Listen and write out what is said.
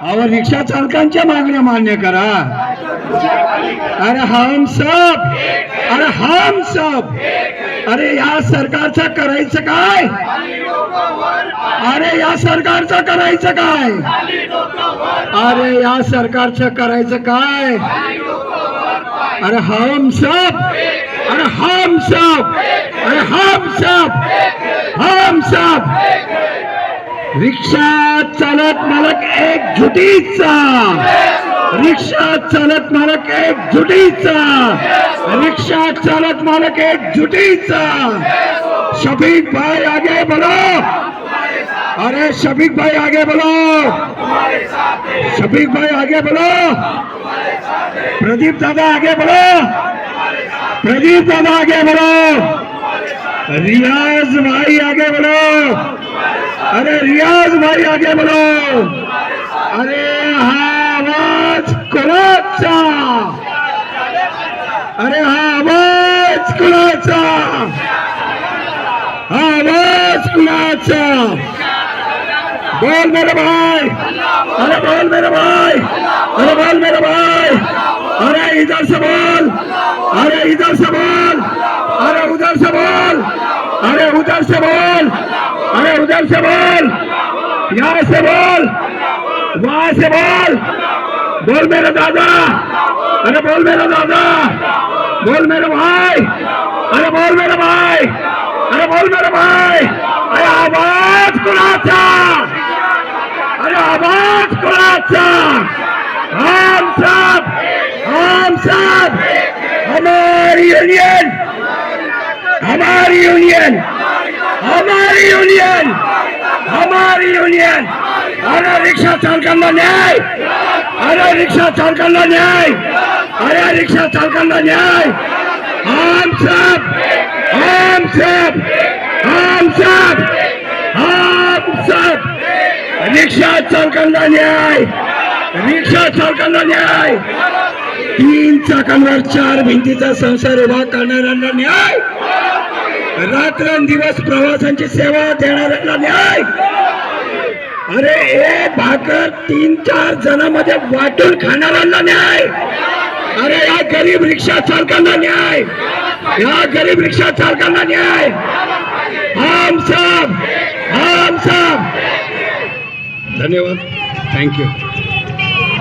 अहो रिक्षा चालकांच्या मागण्या मान्य करा. अरे हम सब अरे हम सब अरे या सरकारचं करायचं काय? अरे या सरकारचं करायचं काय? अरे या सरकारचं करायचं काय? अरे हम सब अरे हम सब अरे हम सब हम सब रिक्षा चालक मालक एक झुटीचा रिक्षा चालक मालक एक झुटीचा रिक्षा चालक मालक एक झुटीचा शफीक भाई आगे बोलो. अरे शफीक भाई आगे बोलो. शफीक भाई आगे बोलो. प्रदीप दादा आगे बोलो. प्रदीप दादा आगे बोलो. रियाज भाई आगे बोलो. अरे रियाज भाई आगे बोलो। अरे हा आवाज कोणाचा? अरे हा आवाज कुणाचा? हा आवाज कुणाचा? बोल मेरे भाई। अरे बोल मेरे भाई। अरे बोल मेरे भाई। अरे इधर से बोल। अरे इधर से बोल। अरे उधर से बोल। अरे उधर से बोल। इधर से बोल। यहाँ से बोल। वहां से बोल। बोल मेरे दादा। अरे बोल मेरा दादा। बोल मेरे भाई। अरे बोल मेरे भाई। अरे बोल मेरे भाई। अरे आवाज कुणाचा अरे आवाज कुणाचा हम सब हम सब हमारी यूनियन हमारी यूनियन यूनियन हमारी यूनियन अरे रिक्षा चालकांना न्याय! अरे रिक्षा चालकांना न्याय! अरे रिक्षा चालकांना न्याय! हम सब! हम सब! हम सब! हम सब! रिक्षा चालकांना न्याय! रिक्षा चालकांना न्याय! तीन चाकांवर चार भिंतीचा संसार उभा करणाऱ्यांना न्याय! रात्रंदिवस प्रवासांची सेवा देणाऱ्यांना न्याय. अरे हे भाकर तीन चार जणांमध्ये वाटून खाणाऱ्यांना न्याय. अरे या गरीब रिक्षा चालकांना न्याय. या गरीब रिक्षा चालकांना न्याय. हम सब हम सब धन्यवाद. थँक्यू